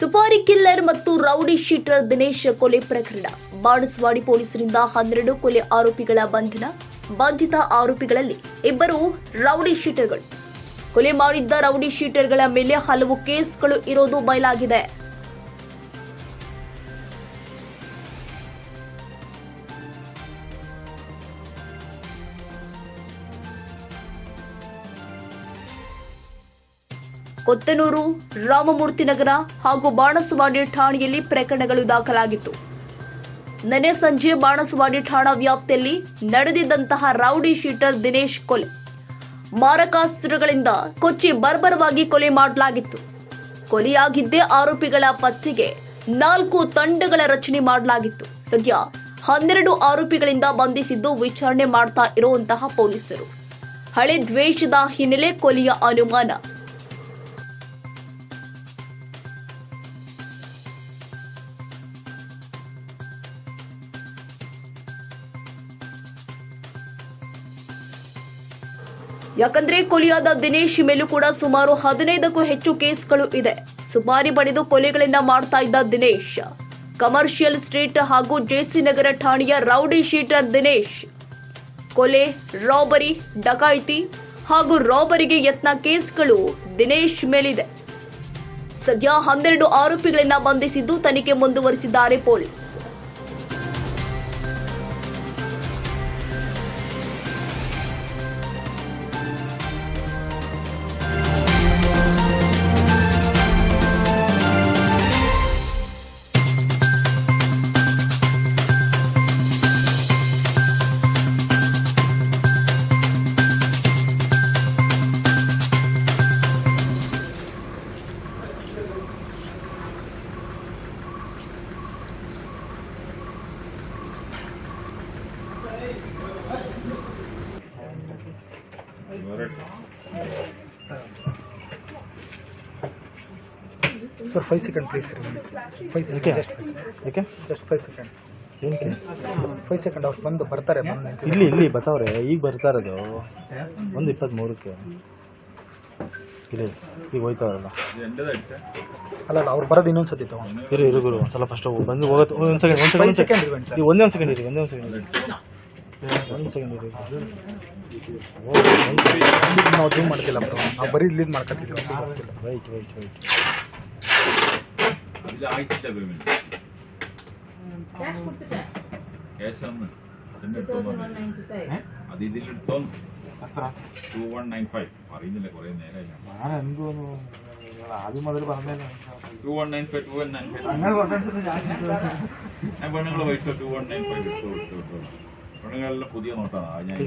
ಸುಪಾರಿ killer ಮತ್ತು rowdy sheeter Dinesh ಕೊಲೆ ಪ್ರಕರಣ. ಬಾಣಸ್ವಾಡಿ ಪೊಲೀಸರಿಂದ ಹನ್ನೆರಡು ಕೊಲೆ ಆರೋಪಿಗಳ ಬಂಧನ. ಬಂಧಿತ ಆರೋಪಿಗಳಲ್ಲಿ ಇಬ್ಬರು ರೌಡಿ ಶೀಟರ್ಗಳು. ಕೊಲೆ ಮಾಡಿದ್ದ ರೌಡಿ ಶೀಟರ್ಗಳ ಮೇಲೆ ಹಲವು ಕೇಸ್ಗಳು ಇರೋದು ಬಯಲಾಗಿದೆ. ಕೊತ್ತನೂರು, ರಾಮಮೂರ್ತಿ ನಗರ ಹಾಗೂ ಬಾಣಸವಾಡಿ ಠಾಣೆಯಲ್ಲಿ ಪ್ರಕರಣಗಳು ದಾಖಲಾಗಿತ್ತು. ನಿನ್ನೆ ಸಂಜೆ ಬಾಣಸವಾಡಿ ಠಾಣಾ ವ್ಯಾಪ್ತಿಯಲ್ಲಿ ನಡೆದಿದ್ದಂತಹ ರೌಡಿ ಶೀಟರ್ ದಿನೇಶ್ ಕೊಲೆ. ಮಾರಕಾಸ್ತ್ರಗಳಿಂದ ಕೊಚ್ಚಿ ಬರ್ಬರವಾಗಿ ಕೊಲೆ ಮಾಡಲಾಗಿತ್ತು. ಕೊಲೆಯಾಗಿದ್ದೇ ಆರೋಪಿಗಳ ಪತ್ತೆಗೆ ನಾಲ್ಕು ತಂಡಗಳ ರಚನೆ ಮಾಡಲಾಗಿತ್ತು. ಸದ್ಯ ಹನ್ನೆರಡು ಆರೋಪಿಗಳಿಂದ ಬಂಧಿಸಿದ್ದು ವಿಚಾರಣೆ ಮಾಡ್ತಾ ಇರುವಂತಹ ಪೊಲೀಸರು. ಹಳೆ ದ್ವೇಷದ ಹಿನ್ನೆಲೆ ಕೊಲೆಯ ಅನುಮಾನ. ಯಾಕಂದ್ರೆ ಕೊಲೆಯಾದ ದಿನೇಶ್ ಮೇಲೂ ಕೂಡ ಸುಮಾರು ಹದಿನೈದಕ್ಕೂ ಹೆಚ್ಚು ಕೇಸ್ಗಳು ಇದೆ. ಸುಮಾರಿ ಬಡಿದು ಕೊಲೆಗಳನ್ನ ಮಾಡ್ತಾ ಇದ್ದ ದಿನೇಶ್. ಕಮರ್ಷಿಯಲ್ ಸ್ಟ್ರೀಟ್ ಹಾಗೂ ಜೆಸಿ ನಗರ ಠಾಣೆಯ ರೌಡಿ ಶೀಟರ್ ದಿನೇಶ್. ಕೊಲೆ, ರಾಬರಿ, ಡಕಾಯಿತಿ ಹಾಗೂ ರಾಬರಿಗೆ ಯತ್ನ ಕೇಸ್ಗಳು ದಿನೇಶ್ ಮೇಲಿದೆ. ಸದ್ಯ ಹನ್ನೆರಡು ಆರೋಪಿಗಳನ್ನ ಬಂಧಿಸಿದ್ದು ತನಿಖೆ ಮುಂದುವರಿಸಿದ್ದಾರೆ police. Sir five second please five second just five second ಯಾಕೆ ಜಸ್ಟ್ ಫೈವ್ ಸೆಕೆಂಡ್ ಏನಕ್ಕೆ? ಫೈವ್ ಸೆಕೆಂಡ್ ಅವ್ರು ಬಂದು ಬರ್ತಾರೆ ಬಂದು ಇಲ್ಲಿ ಇಲ್ಲಿ ಬರ್ತಾವ್ರೆ. ಈಗ ಬರ್ತಾ ಇರೋದು. ಒಂದು ಇಪ್ಪತ್ತ್ಮೂರಕ್ಕೆ ಇಲ್ಲಿ ಈಗ ಹೋಯ್ತಾವ್ರಲ್ಲ ಅಲ್ಲ ಅಲ್ಲ ಅವ್ರು ಬರೋದು ಇನ್ನೊಂದು ಸತಿ ತಗೊಂಡು. ಇರು ಇರು ಗುರು ಒಂದ್ಸಲ ಫಸ್ಟ್ ಬಂದು ಹೋಗುತ್ತೆ ಒಂದು ಸೆಕೆಂಡ್ ಒಂದು ಸೆಕೆಂಡ್ ಸೆಕೆಂಡ್ ಇರುವೇನು ಒಂದೇ ಒಂದು ಸೆಕೆಂಡ್ ಇರಿ ಒಂದೇ ಒಂದು ಸೆಕೆಂಡ್ ಇರಿ. ಒಂದು ಸೆಕೆಂಡ್ ಇರಿ. ನಾವು ಜೂಮ್ ಮಾಡ್ತಿಲ್ಲ ಬ್ರೋ ನಾವು ಬರೀ ಲೀಡ್ ಮಾಡ್ಕೊತಿಲ್ಲ ರೈಟ್ ರೈಟ್ ರೈಟ್ അതിൽ ആയിട്ടില്ല പേയ്മെന്റ് ക്യാഷ് ആണ് അതിന്റെ എടുത്തോന്ന് അത് ഇതിലെടുത്തോന്ന് ടു വൺ നയൻ ഫൈവ് പറയുന്നില്ല കുറെ നേരമായി ഞാൻ എന്തോ ആദ്യം മുതൽ പറഞ്ഞല്ലോ two one nine five two one nine five അങ്ങനെ പറഞ്ഞിട്ട് ഞാൻ ഞാൻ പെണ്ണുങ്ങളെ പൈസ ടു വൺ നയൻ ഫൈവ് ഇട്ടു ഇട്ടു ഇട്ടു ചുണങ്ങാലിലെ പുതിയ നോട്ടാണ്. ഞാൻ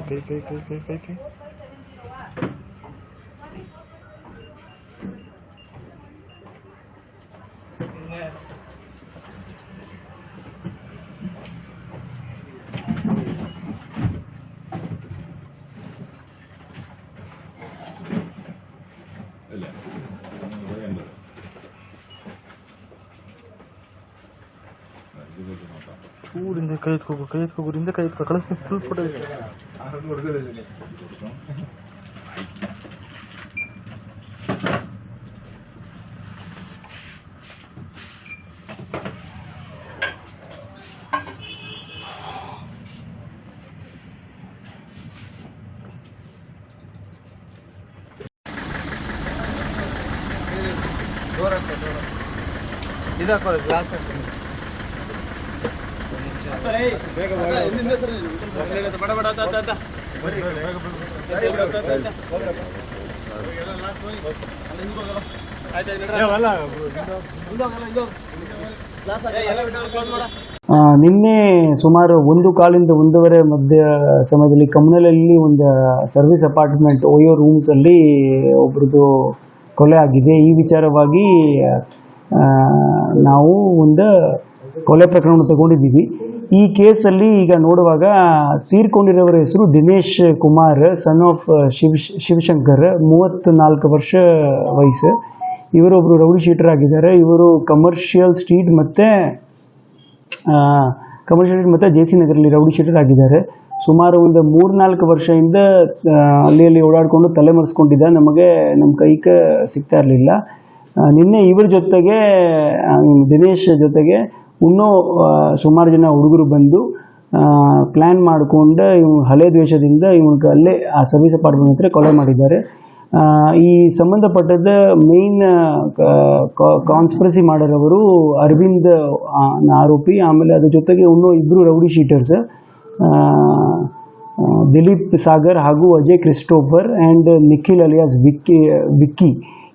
അല്ലേ? ಚೂರಿಂದ ಕೈ ಎತ್ಕೋಗು ಕೈ ಎತ್ಕೋಗು ಹಿಂದೆ ಕೈ ಎತ್ಕೊ ಕಳಿಸ್ತೀನಿ ಫುಲ್ ಫೋಟೋ ಇದೆ. ಆ, ನಿನ್ನೆ ಸುಮಾರು ಒಂದು ಕಾಲಿಂದ ಒಂದೂವರೆ ಮಧ್ಯ ಸಮಯದಲ್ಲಿ ಕಮ್ಮನಲ್ಲಿ ಒಂದು ಸರ್ವಿಸ್ ಅಪಾರ್ಟ್ಮೆಂಟ್ ಓಯೋ ರೂಮ್ಸಲ್ಲಿ ಒಬ್ರದ್ದು ಕೊಲೆ ಆಗಿದೆ. ಈ ವಿಚಾರವಾಗಿ ನಾವು ಒಂದು ಕೊಲೆ ಪ್ರಕರಣ ತಗೊಂಡಿದ್ದೀವಿ. ಈ ಕೇಸಲ್ಲಿ ಈಗ ನೋಡುವಾಗ ತೀರ್ಕೊಂಡಿರೋರ ಹೆಸರು ದಿನೇಶ್ ಕುಮಾರ್ ಸನ್ ಆಫ್ ಶಿವ್, ಶಿವಶಂಕರ್ ಮೂವತ್ತ್ನಾಲ್ಕು ವರ್ಷ ವಯಸ್ಸು. ಇವರೊಬ್ಬರು ರೌಡಿ ಶೀಟರ್ ಆಗಿದ್ದಾರೆ. ಇವರು ಕಮರ್ಷಿಯಲ್ ಸ್ಟ್ರೀಟ್ ಮತ್ತು ಕಮರ್ಷಿಯಲ್ ಮತ್ತು ಜೆ ಸಿ ನಗರಲ್ಲಿ ರೌಡಿ ಶೀಟರ್ ಆಗಿದ್ದಾರೆ. ಸುಮಾರು ಒಂದು ಮೂರ್ನಾಲ್ಕು ವರ್ಷದಿಂದ ಅಲ್ಲಿ ಅಲ್ಲಿ ಓಡಾಡಿಕೊಂಡು ತಲೆಮರೆಸ್ಕೊಂಡಿದ್ದ ನಮಗೆ ನಮ್ಮ ಕೈಕ ಸಿಗ್ತಾ ಇರಲಿಲ್ಲ. ನಿನ್ನೆ ಇವ್ರ ಜೊತೆಗೆ ದಿನೇಶ್ ಜೊತೆಗೆ ಇನ್ನೂ ಸುಮಾರು ಜನ ಹುಡುಗರು ಬಂದು ಪ್ಲ್ಯಾನ್ ಮಾಡಿಕೊಂಡು ಇವ್ ಹಳೆ ದ್ವೇಷದಿಂದ ಇವ್ನಿಗೆ ಅಲ್ಲೇ ಆ ಸರ್ವಿಸ್ ಅಪಾರ್ಟ್ಮೆಂಟ್ ಹತ್ರ ಕೊಲೆ ಮಾಡಿದ್ದಾರೆ. ಈ ಸಂಬಂಧಪಟ್ಟದ ಮೇಯ್ನ್ ಕಾನ್ಸ್ಪರಸಿ ಮಾಡಿರೋರು ಅರವಿಂದ್ ಆರೋಪಿ, ಆಮೇಲೆ ಅದ್ರ ಜೊತೆಗೆ ಇನ್ನೂ ಇಬ್ಬರು ರೌಡಿ ಶೀಟರ್ಸ್ ದಿಲೀಪ್ ಸಾಗರ್ ಹಾಗೂ Ajay Christopher and Nikhil alias Vicky Vicky.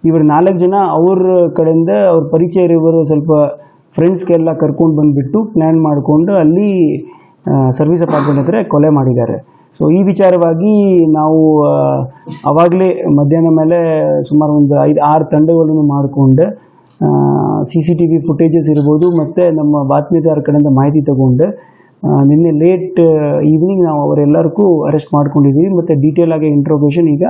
ಇವರು ನಾಲ್ಕು ಜನ ಅವ್ರ ಕಡೆಯಿಂದ ಅವ್ರ ಪರಿಚಯ ಇರೋರು ಸ್ವಲ್ಪ ಫ್ರೆಂಡ್ಸ್ಗೆಲ್ಲ ಕರ್ಕೊಂಡು ಬಂದುಬಿಟ್ಟು ಪ್ಲ್ಯಾನ್ ಮಾಡಿಕೊಂಡು ಅಲ್ಲಿ ಸರ್ವಿಸ್ ಅಪಾರ್ಟ್ಮೆಂಟ್ ಹತ್ರ ಕೊಲೆ ಮಾಡಿದ್ದಾರೆ. ಸೊ ಈ ವಿಚಾರವಾಗಿ ನಾವು ಆವಾಗಲೇ ಮಧ್ಯಾಹ್ನ ಮೇಲೆ ಸುಮಾರು ಒಂದು ಐದು, ಆರು ತಂಡಗಳನ್ನು ಮಾಡಿಕೊಂಡು C C T V footages ಇರ್ಬೋದು ಮತ್ತು ನಮ್ಮ ಬಾತ್ಮೀದಾರ ಕಡೆಯಿಂದ ಮಾಹಿತಿ ತಗೊಂಡು ನಿನ್ನೆ ಲೇಟ್ ಈವ್ನಿಂಗ್ ನಾವು ಅವರೆಲ್ಲರಿಗೂ ಅರೆಸ್ಟ್ ಮಾಡ್ಕೊಂಡಿದ್ದೀವಿ. ಮತ್ತು ಡೀಟೇಲ್ ಆಗಿ ಇಂಟ್ರೋಗೇಷನ್ ಈಗ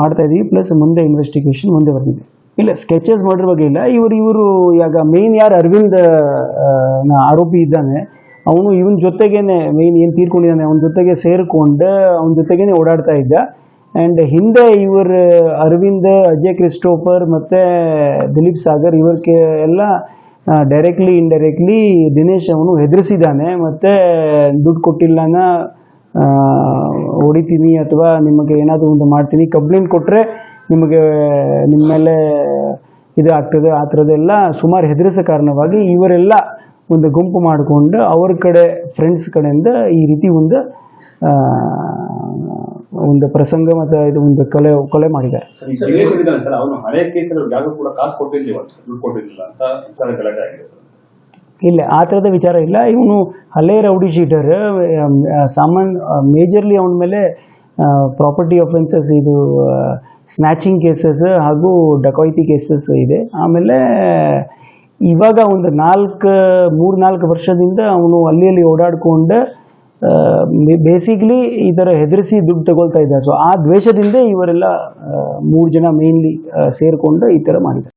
ಮಾಡ್ತಾ ಇದ್ದೀವಿ ಪ್ಲಸ್ ಮುಂದೆ ಇನ್ವೆಸ್ಟಿಗೇಷನ್ ಮುಂದೆ ಬರ್ತಿದೆ. ಇಲ್ಲ ಸ್ಕೆಚಸ್ ಮಾಡಿರೋ ಬಗ್ಗೆ ಇಲ್ಲ. ಇವರು ಇವರು ಈಗ ಮೇನ್ ಯಾರು ಅರವಿಂದ್ ಆರೋಪಿ ಇದ್ದಾನೆ, ಅವನು ಇವನ ಜೊತೆಗೇನೆ ಮೇನ್ ಏನು ತೀರ್ಕೊಂಡಿದ್ದಾನೆ, ಅವನ ಜೊತೆಗೆ ಸೇರಿಕೊಂಡು, ಅವನ ಜೊತೆಗೇನೆ ಓಡಾಡ್ತಾ ಇದ್ದ. ಆ್ಯಂಡ್ ಹಿಂದೆ ಇವರು ಅರವಿಂದ್, ಅಜಯ್ ಕ್ರಿಸ್ಟೋಫರ್ ಮತ್ತು ದಿಲೀಪ್ ಸಾಗರ್ ಇವರಿಗೆ ಎಲ್ಲ ಡೈರೆಕ್ಟ್ಲಿ ಇಂಡೈರೆಕ್ಟ್ಲಿ ದಿನೇಶ್ ಅವನು ಹೆದರಿಸಿದ್ದಾನೆ. ಮತ್ತು ದುಡ್ಡು ಕೊಟ್ಟಿಲ್ಲನ ಹೊಡಿತೀನಿ ಅಥವಾ ನಿಮಗೆ ಏನಾದರೂ ಒಂದು ಮಾಡ್ತೀನಿ ಕಂಪ್ಲೇಂಟ್ ಕೊಟ್ಟರೆ ನಿಮಗೆ ನಿಮ್ಮ ಮೇಲೆ ಇದು ಆಗ್ತದೆ ಆ ಥರದ್ದೆಲ್ಲ ಸುಮಾರು ಹೆದರಿಸೋ ಕಾರಣವಾಗಿ ಇವರೆಲ್ಲ ಒಂದು ಗುಂಪು ಮಾಡಿಕೊಂಡು ಅವ್ರ ಕಡೆ ಫ್ರೆಂಡ್ಸ್ ಕಡೆಯಿಂದ ಈ ರೀತಿ ಒಂದು ಒಂದು ಪ್ರಸಂಗ ಮತ್ತು ಇದು ಒಂದು ಕೊಲೆ ಕೊಲೆ ಮಾಡಿದ್ದಾರೆ. ಇಲ್ಲ ಆ ಥರದ ವಿಚಾರ ಇಲ್ಲ. ಇವನು ಹಳೆಯ ರೌಡಿ ಶೀಟರ್ ಸಾಮಾನ್ ಮೇಜರ್ಲಿ ಅವನ ಮೇಲೆ ಪ್ರಾಪರ್ಟಿ ಅಫೆನ್ಸಸ್ ಇದು ಸ್ನ್ಯಾಚಿಂಗ್ ಕೇಸಸ್ ಹಾಗೂ ಡಕಾಯಿತಿ ಕೇಸಸ್ ಇದೆ. ಆಮೇಲೆ ಇವಾಗ ಒಂದು ನಾಲ್ಕು, ಮೂರು, ನಾಲ್ಕು ವರ್ಷದಿಂದ ಅವನು ಅಲ್ಲಿ ಅಲ್ಲಿ ಓಡಾಡ್ಕೊಂಡು ಬೇಸಿಕ್ಲಿ ಈ ಥರ ಹೆದರಿಸಿ ದುಡ್ಡು ತಗೊಳ್ತಾ ಇದ್ದ. ಸೊ ಆ ದ್ವೇಷದಿಂದ ಇವರೆಲ್ಲ ಮೂರು ಜನ ಮೇನ್ಲಿ ಸೇರಿಕೊಂಡು ಈ ಥರ ಮಾಡಿದ್ದಾರೆ